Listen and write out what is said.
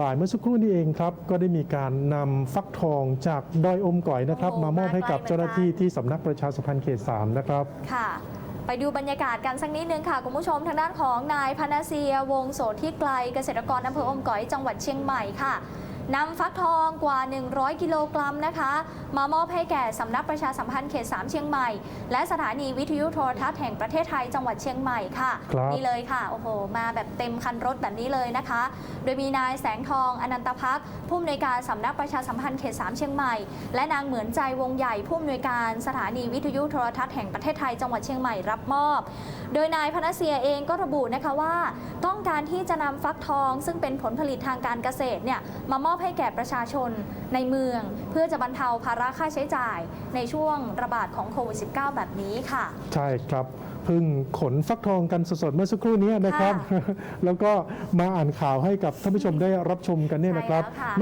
บ่ายเมื่อสักครู่นี้เองครับ ก็ได้มีการนำฟักทองจากดอยอมก๋อยนะครับ โอ้โหมามอบให้กับมาไกลเจ้าหน้าที่ที่สำนักประชาสัมพันธ์เขต3นะครับ ค่ะ ไปดูบรรยากาศกันสักนิดนึงค่ะคุณผู้ชมทางด้านของนายพนาเซียวงโสธิไกลเกษตรกรอำเภออมก๋อยจังหวัดเชียงใหม่ค่ะ นำฟักทองกว่า 100 กิโลกรัมนะคะ มามอบให้แก่สำนักประชาสัมพันธ์เขต 3 เชียงใหม่ และสถานีวิทยุโทรทัศน์แห่งประเทศไทยจังหวัดเชียงใหม่ค่ะครับนี่เลยค่ะ โอ้โห มาแบบเต็มคันรถแบบนี้เลยนะคะ โดยมีนายแสงทองอนันตพักษ์ผู้อำนวยการสำนักประชาสัมพันธ์เขต 3 เชียงใหม่ และนางเหมือนใจวงใหญ่ผู้อำนวยการสถานีวิทยุโทรทัศน์แห่งประเทศไทยจังหวัดเชียงใหม่รับมอบ โดยนายพนเซียเองก็ระบุนะคะว่า ต้องการที่จะนำฟักทอง ซึ่งเป็นผลผลิตทางการเกษตรเนี่ยมามอบให้แก่ประชาชนในเมือง เพื่อจะบรรเทาภาระค่าใช้จ่ายในช่วงระบาดของโควิด -19 แบบนี้ค่ะ ใช่ครับเพิ่งขนฟักทองกันสดๆเมื่อสักครู่นี้นะครับ แล้วก็มาอ่านข่าวให้กับท่านผู้ชมได้รับชมกันเนี่ยนะครับใช่แล้วค่ะ